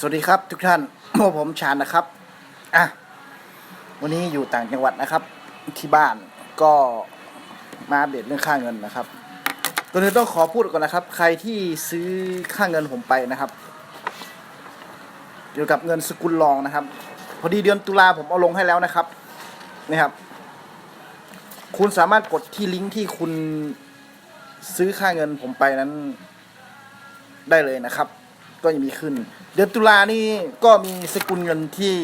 สวัสดีครับทุกท่านพวกผมชาญนะครับอะวันนี้อยู่ต่างจังหวัดนะครับ ที่บ้านก็มาอัปเดตเรื่องค่าเงินนะครับก่อนอื่นต้องขอพูดก่อนนะครับ ใครที่ซื้อค่าเงินผมไปนะครับ เกี่ยวกับเงินสกุลรองนะครับ พอดีเดือนตุลาผมเอาลงให้แล้วนะครับนี่ครับ คุณสามารถกดที่ลิงก์ที่คุณซื้อค่าเงินผมไปนั้นได้เลยนะครับ ก็ยังมีขึ้น เดือนตุลานี่ก็มีสกุลเงินที่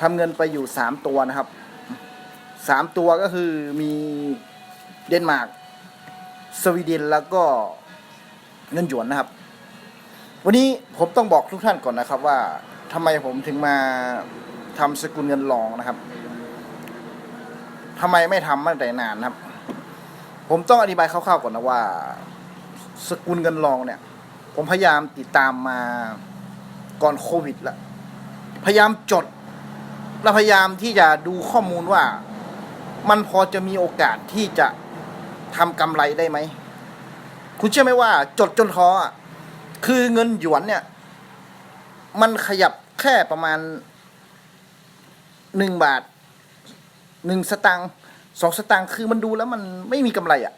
ทำเงินไปอยู่สามตัวนะครับสามตัวก็คือมีเดนมาร์กสวีเดนแล้วก็เงินหยวนนะครับ วันนี้ผมต้องบอกทุกท่านก่อนนะครับ ว่าทำไมผมถึงมาทำสกุลเงินรองนะครับทำไมไม่ทำมาแต่นานนะครับ ผมต้องอธิบายคร่าวๆก่อนนะว่า สกุลเงินรองเนี่ย ผมพยายามติดตามมาก่อนโควิดล้วพยายามจด และพยายามที่จะดูข้อมูลว่า มันพอจะมีโอกาสที่จะทำกำไรได้ไหม คุณเชื่อไหมว่า จดจนท้อคือเงินหยวนเนี่ย มันขยับแค่ประมาณหนึ่งบาทหนึ่งสตางค์สองสตางค์คือมันดูแล้วมันไม่มีกำไรอะ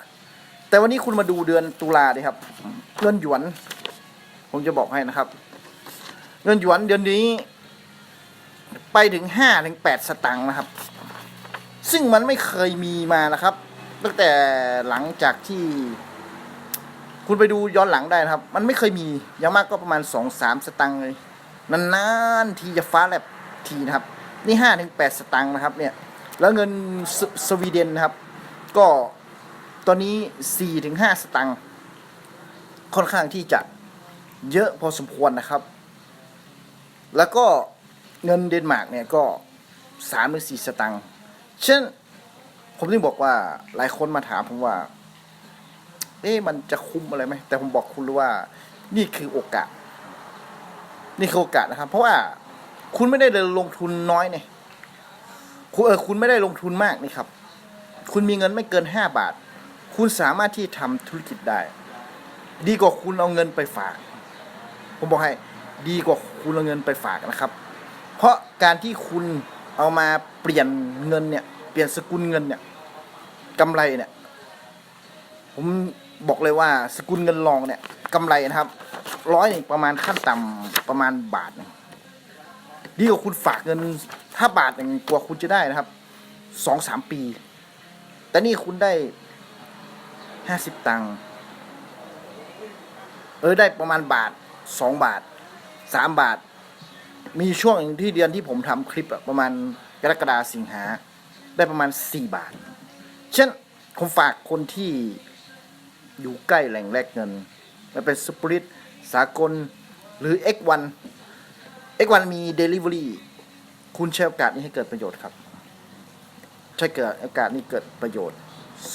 แต่วันนี้คุณมาดูเดือนตุลาดิครับเงินหยวน ผมจะบอกให้นะครับ เงินหยวนเดือนนี้ ไปถึงห้าถึงแปดสตางค์นะครับ ซึ่งมันไม่เคยมีมานะครับ ตั้งแต่หลังจากที่ คุณไปดูย้อนหลังได้นะครับ มันไม่เคยมีอย่างมากก็ประมาณสองสามสตางค์เลยนานๆทีจะฟ้าแลบทีนะครับ นี่ห้าถึงแปดสตางค์นะครับ เนี่ย แล้วเงินสสวีเดนนะครับ ก็ตอนนี้สี่ถึงห้าสตางค์ค่อนข้างที่จะ เยอะพอสมควรนะครับ แล้วก็เงินเดนมาร์กเนี่ยก็สามหรือสี่สตางค์เช่น ผมถึงบอกว่าหลายคนมาถามผมว่า เอ๊ะมันจะคุ้มอะไรไหม แต่ผมบอกคุณรู้ว่า นี่คือโอกาส นี่คือโอกาสนะครับ เพราะว่าคุณไม่ได้ลงทุนน้อยเนี่ยคุณเออคุณไม่ได้ลงทุนมากนี่ครับ คุณมีเงินไม่เกินห้าบาท คุณสามารถที่ทำธุรกิจได้ ดีกว่าคุณเอาเงินไปฝาก ผมบอกให้ดีกว่าคุณเอาเงินไปฝากนะครับ เพราะการที่คุณเอามาเปลี่ยนเงินเนี่ย เปลี่ยนสกุลเงินเนี่ยกำไรเนี่ย ผมบอกเลยว่าสกุลเงินรองเนี่ยกำไรนะครับร้อยหนึ่งประมาณขั้นต่ำประมาณบาทหนึ่งดีกว่าคุณฝากเงินถ้าบาทหนึ่งกว่าคุณจะได้นะครับสองสามปี แต่นี่คุณได้ห้าสิบตังค์เออได้ประมาณบาท สองบาทสามบาท มีช่วงที่เดือนที่ผมทำคลิปประมาณกรกฎาสิงหา ได้ประมาณสี่บาท เช่นผมฝากคนที่อยู่ใกล้แหล่งแลกเงินมันเป็นสปริตสากลหรือ X1 X1 มี Delivery คุณใช้โอกาสนี้ให้เกิดประโยชน์ครับ ใช้เกิดโอกาสนี้เกิดประโยชน์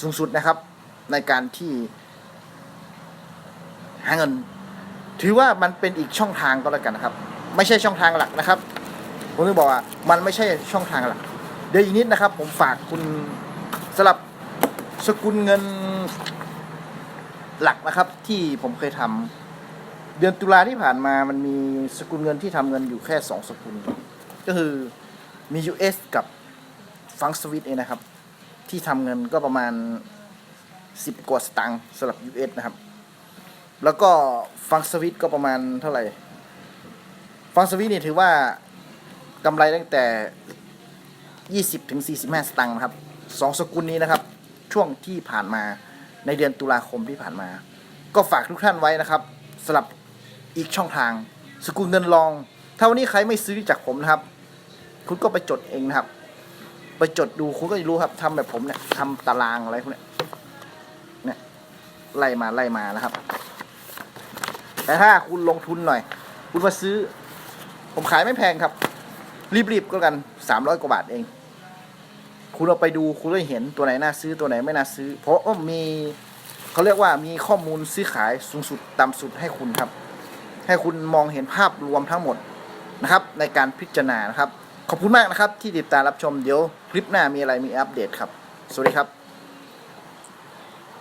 สูงสุดนะครับ ในการที่หาเงิน ถือว่ามันเป็นอีกช่องทางก็แล้วกันนะครับ ไม่ใช่ช่องทางหลักนะครับ ผมจะบอกว่ามันไม่ใช่ช่องทางหลัก เดี๋ยวอีกนิดนะครับ ผมฝากคุณสำหรับสกุลเงินหลักนะครับ ที่ผมเคยทำเดือนตุลาที่ผ่านมามันมีสกุลเงินที่ทำเงินอยู่แค่สองสกุล ก็คือมี US กับฟังสวิตเองนะครับ ที่ทำเงินก็ประมาณสิบกว่าสตางค์สำหรับ US นะครับ แล้วก็ฟังสวิตก็ประมาณเท่าไหร่ ฟังสวิตนี่ถือว่ากำไรตั้งแต่ 20ถึง45 สตางค์นะครับสองสกุลนี้นะครับ ช่วงที่ผ่านมาในเดือนตุลาคมที่ผ่านมา ก็ฝากทุกท่านไว้นะครับสำหรับอีกช่องทาง สกุลเงินรอง ถ้าวันนี้ใครไม่ซื้อจากผมนะครับ คุณก็ไปจดเองนะครับ ไปจดดูคุณก็จะรู้ครับทำแบบผมเนี่ยทำตารางอะไรพวกเนี้ยเนี่ยไล่มาไล่มานะครับ แต่ถ้าคุณลงทุนหน่อย คุณมาซื้อ ผมขายไม่แพงครับ รีบๆก็กันสามร้อยกว่าบาทเอง คุณเอาไปดูคุณจะเห็นตัวไหนน่าซื้อตัวไหนไม่น่าซื้อ เพราะว่ามีเขาเรียกว่ามีข้อมูลซื้อขายสูงสุดต่ำสุดให้คุณครับ ให้คุณมองเห็นภาพรวมทั้งหมดนะครับ ในการพิจารณานะครับ ขอบคุณมากนะครับ ที่ติดตามรับชมเดี๋ยวคลิปหน้ามีอะไรมีอัปเดตครับ สวัสดีครับ